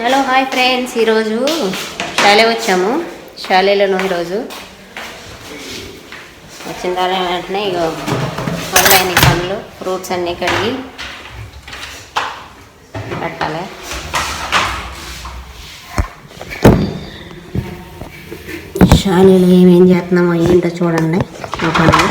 Hello hi friends. ఈరోజు షాలే వచ్చాము. షాలేలోను ఈరోజు? వచ్చిన తర్వాత వెంటనే ఇగో మొదలైన పనులు ఫ్రూట్స్ అన్నీ కడిగి పెట్టాలి. షాలీలో ఏమేం చేస్తున్నామో ఏంటో చూడండి. మా పనులు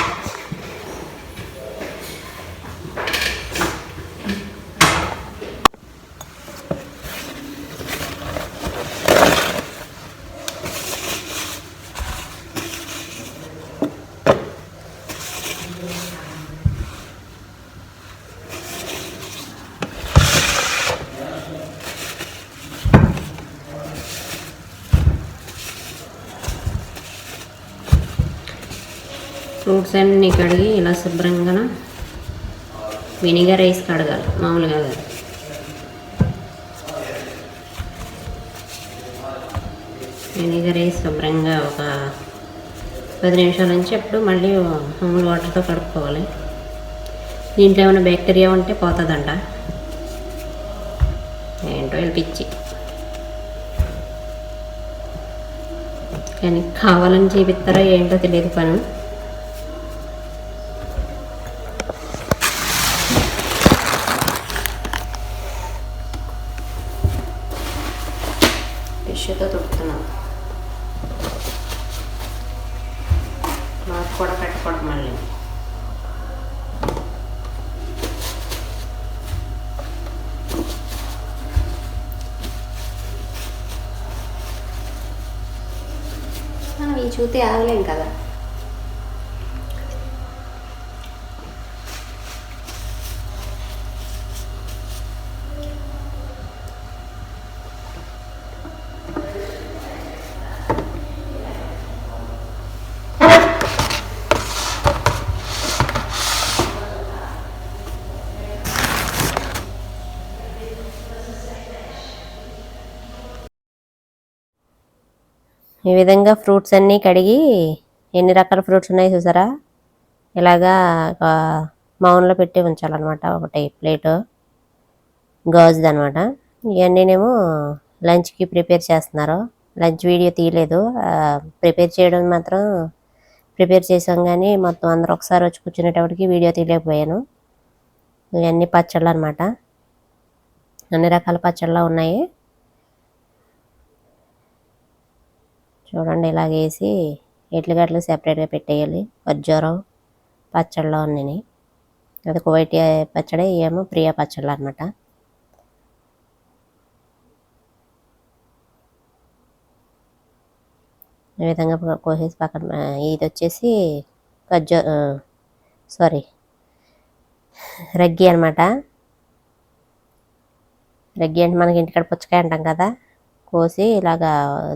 ఫ్రూట్స్ అన్నీ కడిగి ఇలా శుభ్రంగా వినిగర్ వేసి కడగాలి మామూలుగా కాదు. వినిగర్ వేసి శుభ్రంగా ఒక పది నిమిషాల నుంచి అప్పుడు మళ్ళీ మామూలు వాటర్తో కడుక్కోవాలి. దీంట్లో ఏమైనా బ్యాక్టీరియా ఉంటే పోతుందంట. ఏంటో వీళ్ళు పిచ్చి. కానీ కావాలని చూపిస్తారా ఏంటో తెలియదు పని. టిష్యూతో తుడుతున్నాం మాకు కూడా పెట్టకూడదు మళ్ళీ. మనం ఈ చూతే ఆగలేం కదా? ఈ విధంగా ఫ్రూట్స్ అన్నీ కడిగి ఎన్ని రకాల ఫ్రూట్స్ ఉన్నాయి చూసారా? ఇలాగా ఒక మౌన్లో పెట్టి ఉంచాలన్నమాట ఒకటి ప్లేటు. గాజుది అనమాట ఇవన్నీనేమో లంచ్కి ప్రిపేర్ చేస్తున్నారు. లంచ్ వీడియో తీయలేదు. ప్రిపేర్ చేయడం మాత్రం ప్రిపేర్ చేసాం కానీ మొత్తం అందరూ ఒకసారి వచ్చి కూర్చునేటప్పటికి వీడియో తీయలేకపోయాను. ఇవన్నీ పచ్చళ్ళు అనమాట అన్ని రకాల పచ్చళ్ళు ఉన్నాయి. చూడండి ఇలాగ వేసి ఎట్లు గట్లు సెపరేట్గా పెట్టేయాలి. ఖర్జూరం పచ్చళ్ళు ఉన్నాయి అది కువైట్ పచ్చడి ఏమో ప్రియా పచ్చళ్ళు అనమాట ఈ విధంగా కోసేసి పక్కన ఇది వచ్చేసి ఖర్జూ సారీ రగ్గి అనమాట రగ్గి అంటే మనకి ఇంటికాడ పుచ్చకాయ అంటాం కదా. కోసి ఇలాగా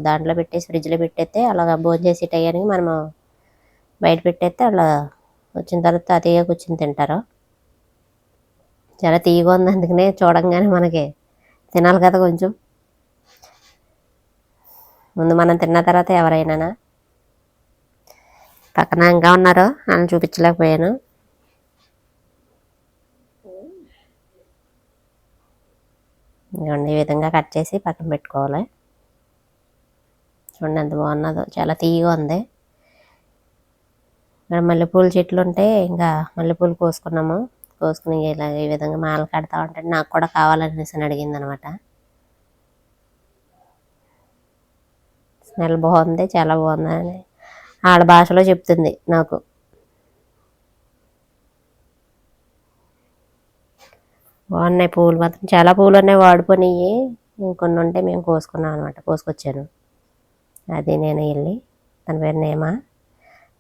దాంట్లో పెట్టేసి ఫ్రిడ్జ్లో పెట్టేస్తే అలాగా భోజనం చేసి టయానికి మనము బయట పెట్టేస్తే అలా వచ్చిన తర్వాత అతిగా కూర్చొని తింటారు. చాలా తీయగా ఉంది అందుకనే చూడంగానే మనకి తినాలి కదా కొంచెం. ముందు మనం తిన్న తర్వాత ఎవరైనా పక్కన ఇంకా ఉన్నారు. అని చూపించలేకపోయాను. ఇదిగోండి ఈ విధంగా కట్ చేసి పక్కన పెట్టుకోవాలి. చూడండి ఎంత బాగున్నదో చాలా తీయగా ఉంది. ఇక్కడ మల్లెపూల చెట్లు ఉంటే ఇంకా మల్లెపూలు కోసుకున్నాము. కోసుకుని ఇలా ఈ విధంగా మాల కడతా ఉంటే నాకు కూడా కావాలనేసి అడిగింది అనమాట స్మెల్ బాగుంది చాలా బాగుంది అని ఆడ భాషలో చెప్తుంది నాకు. బాగున్నాయి పువ్వులు మాత్రం. చాలా పువ్వులు ఉన్నాయి వాడిపోయినాయి. ఇంకొన్ని ఉంటే మేము కోసుకున్నాం అనమాట కోసుకొచ్చాను. అది నేను వెళ్ళి తన పేరు నేమా.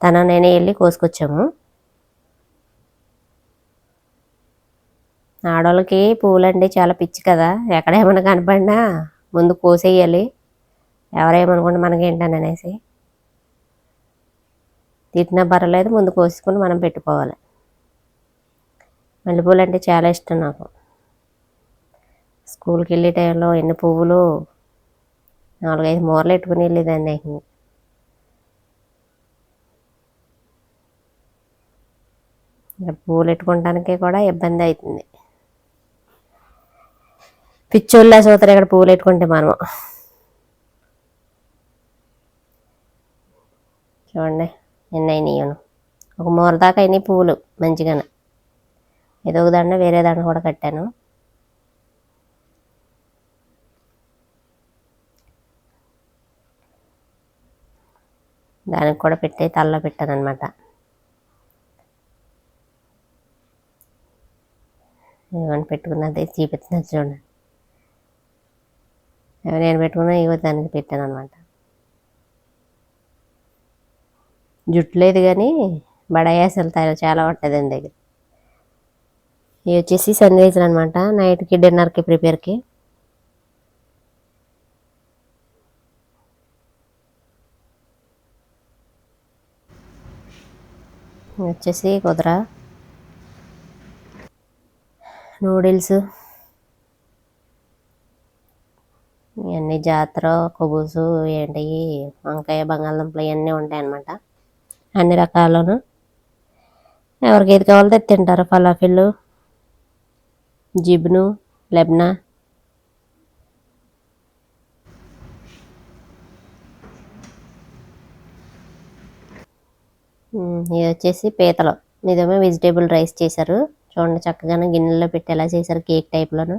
తన నేనే వెళ్ళి కోసుకొచ్చాము. ఆడవాళ్ళకి పూలండి చాలా పిచ్చి కదా. ఎక్కడ ఏమైనా కనపడినా ముందు కోసేయాలి. ఎవరేమనుకుంటే మనకేంటని అనేసి. తిట్టినా పర్వాలేదు ముందు కోసుకొని మనం పెట్టుకోవాలి. మల్లెపూలు అంటే చాలా ఇష్టం నాకు. స్కూల్కి వెళ్ళే టైంలో ఎన్ని పువ్వులు? నాలుగైదు మూరలు పెట్టుకుని వెళ్ళేదాన్ని ఇంకా పూలు పెట్టుకోవడానికి కూడా ఇబ్బంది అవుతుంది పిచ్చోళ్ళ చూతారు ఇక్కడ పూలు పెట్టుకుంటే మనము. చూడండి ఎన్ని అయినాయి ఒక మూర దాకా అయినాయి పూలు మంచిగానే. ఏదో ఒక దండ వేరే దండ కూడా కట్టాను. దానికి కూడా పెట్టి తలలో పెట్టాను అనమాట ఏమైనా పెట్టుకున్నది చూపిస్తున్నది చూడండి. నేను పెట్టుకున్నా ఇవో దానికి పెట్టాను అనమాట జుట్టు లేదు కానీ బడాయాసలు తయారు చాలా ఉంటుంది దాని దగ్గర. ఇవి వచ్చేసి సన్ అనమాట నైట్కి డిన్నర్కి ప్రిపేర్కి వచ్చేసి కుదర. నూడిల్స్ ఇవన్నీ జాతర కొబుసు ఏంటి వంకాయ బంగాళదుంపలు ఇవన్నీ ఉంటాయన్నమాట. అన్ని రకాలను ఎవరికి ఏది కావాలో తింటారు ఫలాఫిల్లు. జిబ్ను లెబ్నా ఇది వచ్చేసి పీతలు. ఇదేమో వెజిటేబుల్ రైస్ చేశారు. చూడండి చక్కగానే గిన్నెలో పెట్టి ఎలా చేశారు కేక్ టైప్లోను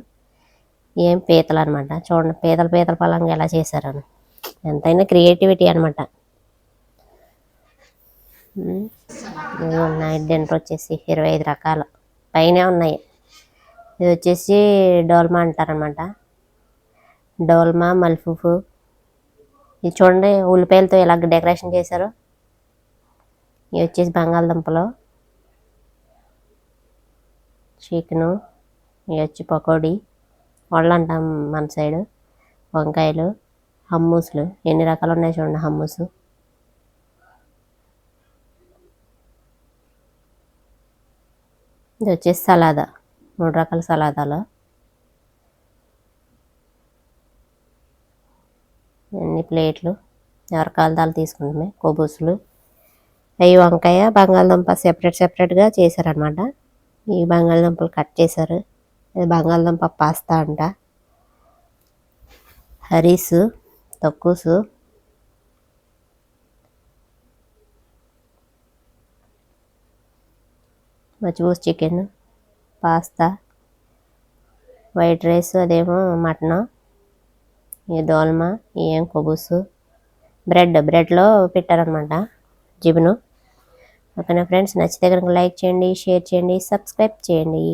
ఏం పీతలు అనమాట చూడండి పీతల పీతల పలంగా ఎలా చేశారని ఎంతైనా క్రియేటివిటీ అనమాట ఉన్నాయి డిన్నర్ వచ్చేసి ఇరవై ఐదు రకాలు. పైన ఉన్నాయి. ఇది వచ్చేసి డోల్మా అంటారనమాట డోల్మా మల్ఫుఫు. ఇది చూడండి ఉల్లిపాయలతో ఇలా డెకరేషన్ చేశారు. ఇవి వచ్చేసి బంగాళదుంపలు. చికెను ఇవి వచ్చి పకోడీ. వడలు అంటాం మన సైడు. వంకాయలు హమ్మూసులు. ఎన్ని రకాలు ఉన్నాయి చూడండి హమ్మూసు. ఇది వచ్చేసి సలాదా. మూడు రకాల సలాదాలు. అన్ని ప్లేట్లు ఎవరి కాలదాలు తీసుకుంటామే అవి వంకాయ బంగాళదుంప సెపరేట్ సెపరేట్గా చేశారనమాట ఈ బంగాళదుంపలు కట్ చేశారు. ఇది బంగాళదుంప పాస్తా అంట. హరీసు తక్కువసు మచ్చిపోసు చికెన్. పాస్తా వైట్ రైస్ అదేమో మటన్ ఈ దోల్మా ఏం కొబుసు బ్రెడ్ బ్రెడ్లో పెట్టారనమాట జిబును. ఓకేనా ఫ్రెండ్స్? నచ్చితే కనుక లైక్ చేయండి షేర్ చేయండి సబ్స్క్రైబ్ చేయండి.